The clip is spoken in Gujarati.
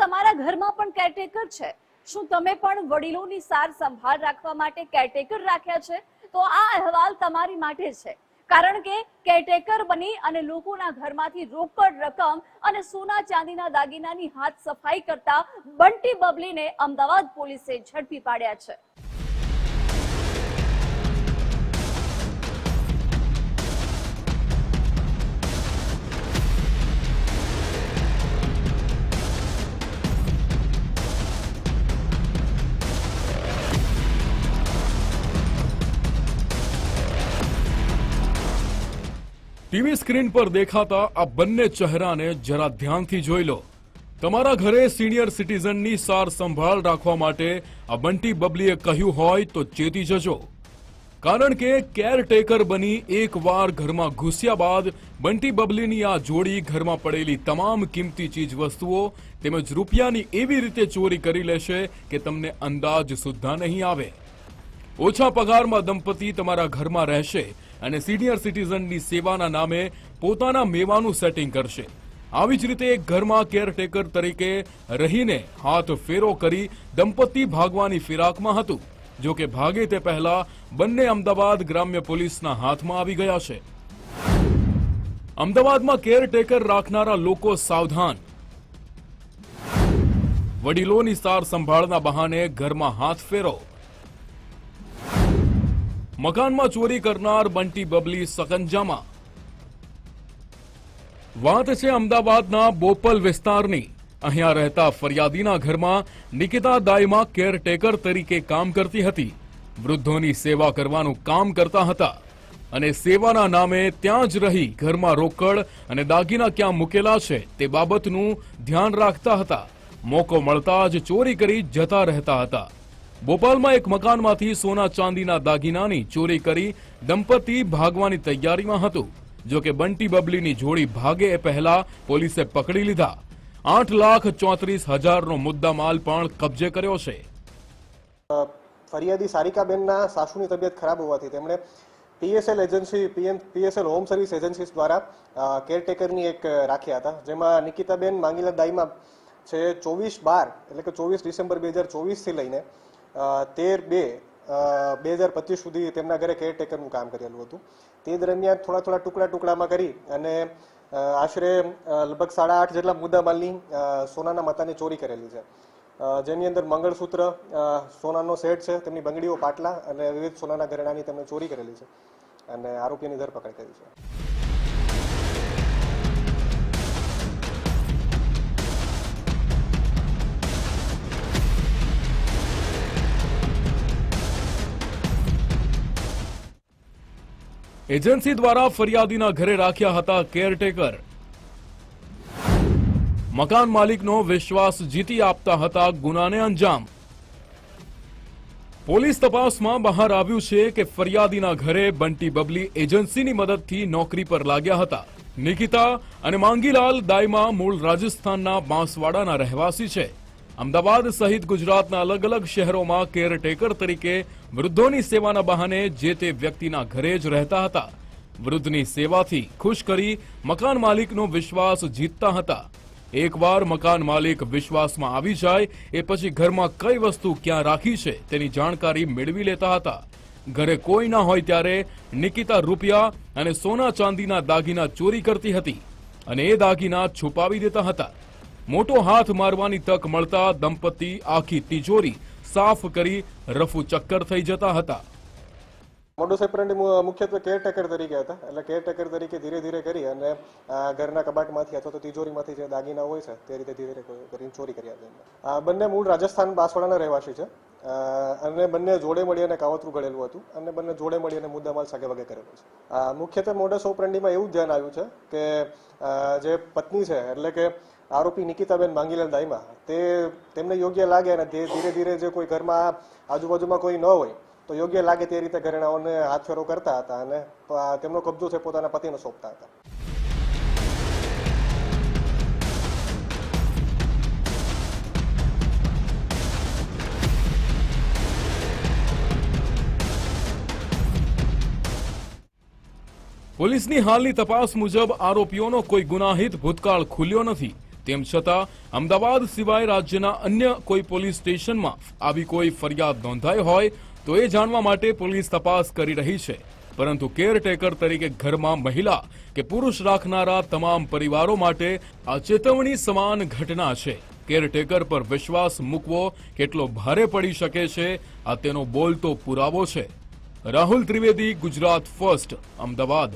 તમારા ઘરમાં પણ કેરટેકર છે. શું તમે પણ વડીલોની સાર સંભાળ રાખવા માટે કેરટેકર રાખ્યા છે? તો આ અહેવાલ તમારી માટે છે. કારણ કે કેરટેકર બની અને લોકોના ઘરમાંથી રોકડ રકમ અને સોના ચાંદીના દાગીનાની હાથ સફાઈ કરતા બંટી બબલીને અમદાવાદ પોલીસે ઝડપી પાડ્યા છે. ટીવી સ્ક્રીન પર દેખાતા આ બંને ચહેરાને જરા ધ્યાનથી જોઈ લો. તમારા ઘરે સિનિયર સિટીઝનની સાર સંભાળ રાખવા માટે આ બંટી બબલીએ કહ્યું હોય તો ચેતી જજો. કારણ કે કેરટેકર બની એકવાર ઘરમાં ઘૂસ્યા બાદ બંટી બબલીની આ જોડી ઘરમાં પડેલી તમામ કિંમતી ચીજ વસ્તુઓ તેમજ રૂપિયાની એવી રીતે ચોરી કરી લેશે કે તમને અંદાજ સુદ્ધા નહીં આવે. ઓછા પગારમાં દંપતી તમારા ઘરમાં રહેશે. અને સિનિયર સિટીઝનની સેવાના નામે પોતાના મેવાનું સેટિંગ કરશે. આવી જ રીતે એક ઘરમાં કેરટેકર તરીકે રહીને હાથ ફેરો કરી દંપતી ભાગવાની ફિરાકમાં હતું. જો કે ભાગે તે પહેલા બંને અમદાવાદ ગ્રામ્ય પોલીસના હાથમાં આવી ગયા છે. અમદાવાદમાં કેરટેકર રાખનારા લોકો સાવધાન. વડીલોની સાર સંભાળના બહાને ઘરમાં હાથ ફેરો. મકાનમાં ચોરી કરનાર બંટી બબલી સકંજામાં. વાત છે અમદાવાદના બોપલ વિસ્તારની. અહીંયા રહેતા ફરિયાદીના ઘરમાં નિકિતા દાઈમાં કેરટેકર તરીકે કામ કરતી હતી. વૃદ્ધોની સેવા કરવાનું કામ કરતા હતા અને સેવાના નામે ત્યાં જ રહી ઘરમાં રોકડ અને દાગીના ક્યાં મૂકેલા છે તે બાબતનું ધ્યાન રાખતા હતા. મોકો મળતા જ ચોરી કરી જતા રહેતા હતા. ભોપાલમાં એક મકાનમાંથી સોના ચાંદીના દાગીનાની ચોરી કરી દંપતી ભાગવાની તૈયારીમાં હતું, જો કે બંટી બબલીની જોડી ભાગે એ પહેલા પોલીસે પકડી લીધા. આઠ લાખ ચોત્રીસ હજારનો મુદ્દામાલ પણ કબજે કર્યો છે. ફરિયાદી સારિકાબેનના સાસુની તબિયત ખરાબ હોવાથી તેમણે PSL agency, PM, PSL home service agencies દ્વારા કેરટેકરની એક રાખ્યા હતા, જેમાં નિકિતાબેન માંગીલા દાઈમાં છે ચોવીસ બાર, એટલે કે ચોવીસ ડિસેમ્બર બે હજાર ચોવીસથી લઈને તેર બે બે હજાર પચીસ સુધી તેમના ઘરે કેરટેકરનું કામ કરેલું હતું. તે દરમિયાન થોડા થોડા ટુકડા ટુકડામાં કરી અને આશરે લગભગ સાડા આઠ જેટલા મુદ્દામાલની માલની સોનાના મતાની ચોરી કરેલી છે. જેની અંદર મંગળસૂત્ર સોનાનો સેટ છે, તેમની બંગડીઓ પાટલા અને વિવિધ સોનાના ઘરેણાની તેમણે ચોરી કરેલી છે અને આરોપીની ધરપકડ કરી છે. એજન્સી દ્વારા ફરિયાદીના ઘરે રાખ્યા હતા કેરટેકર. મકાન માલિકનો વિશ્વાસ જીતી આપતા હતા ગુનાને અંજામ. પોલીસ તપાસમાં બહાર આવ્યું છે કે ફરિયાદીના ઘરે બંટી બબલી એજન્સીની મદદથી નોકરી પર લાગ્યા હતા. નિકિતા અને માંગીલાલ દાઈમાં મૂળ રાજસ્થાનના બાંસવાડાના રહેવાસી છે. અમદાવાદ સહિત ગુજરાતના અલગ અલગ શહેરોમાં કેરટેકર તરીકે વૃદ્ધોની સેવાના બહાને જે તે વ્યક્તિના ઘરે જ રહેતા હતા. વૃદ્ધની સેવાથી ખુશ કરી મકાન માલિકનો વિશ્વાસ જીતતા હતા. એકવાર મકાન માલિક વિશ્વાસમાં આવી જાય, એ પછી ઘરમાં કઈ વસ્તુ ક્યાં રાખી છે તેની જાણકારી મેળવી લેતા હતા. ઘરે કોઈ ના હોય ત્યારે નિકિતા રૂપિયા અને સોના ચાંદીના દાગીના ચોરી કરતી હતી અને એ દાગીના છુપાવી દેતા હતા. મોટો હાથ મારવાની તક મળતા દંપતી આખી તિજોરી સાફ કરી રફુ ચક્કર થઈ જતા હતા. મોડુસ ઓપરેન્ડી મુખ્યત્વે કેરટેકર તરીકે હતા. એટલે કેરટેકર તરીકે ધીરે ધીરે કરી અને ઘરના કબાટમાંથી અથવા તો તિજોરીમાંથી જે દાગીના હોય છે, તે રીતે ધીરે ધીરે કરીને ચોરી કરી હતી બંને મૂળ રાજસ્થાન બાંસવાડાના રહેવાસી છે. અને બંને જોડે મળી અને કાવતરું ઘડેલું હતું અને બંને જોડે મળી અને મુદ્દામાલ સાગે વગે કરેલો છે. મુખ્યત્વે મોડસ ઓપરેન્ડીમાં એવું ધ્યાન આવ્યું છે કે જે પત્ની છે, એટલે કે આરોપી નિકિતાબેન માંગીલાલ દાઈમા તે તેમને યોગ્ય લાગે અને ધીરે ધીરે જે કોઈ ઘરમાં આજુબાજુમાં કોઈ ન હોય, તો યોગ્ય લાગે તે રીતે ઘરેણાઓને હાથફેરો કરતા હતા અને તેમનો કબજો છે પોતાના પતિને સોંપતા હતા. પોલીસની હાલની તપાસ મુજબ આરોપીઓનો કોઈ ગુનાહિત ભૂતકાળ ખુલ્યો નથી. તેમ છતાં, અમદાવાદ સિવાય રાજ્યના અન્ય કોઈ પોલીસ સ્ટેશનમાં આવી કોઈ ફરિયાદ નોંધાઈ હોય, તો એ જાણવા માટે પોલીસ તપાસ કરી રહી છે. પરંતુ કેરટેકર તરીકે ઘરમાં મહિલા કે પુરુષ રાખનારા તમામ પરિવારો માટે આ ચેતવણી સમાન ઘટના છે. કેરટેકર પર વિશ્વાસ મૂકવો કેટલો ભારે પડી શકે છે, આ તેનો બોલતો પુરાવો છે. રાહુલ ત્રિવેદી, ગુજરાત ફર્સ્ટ, અમદાવાદ.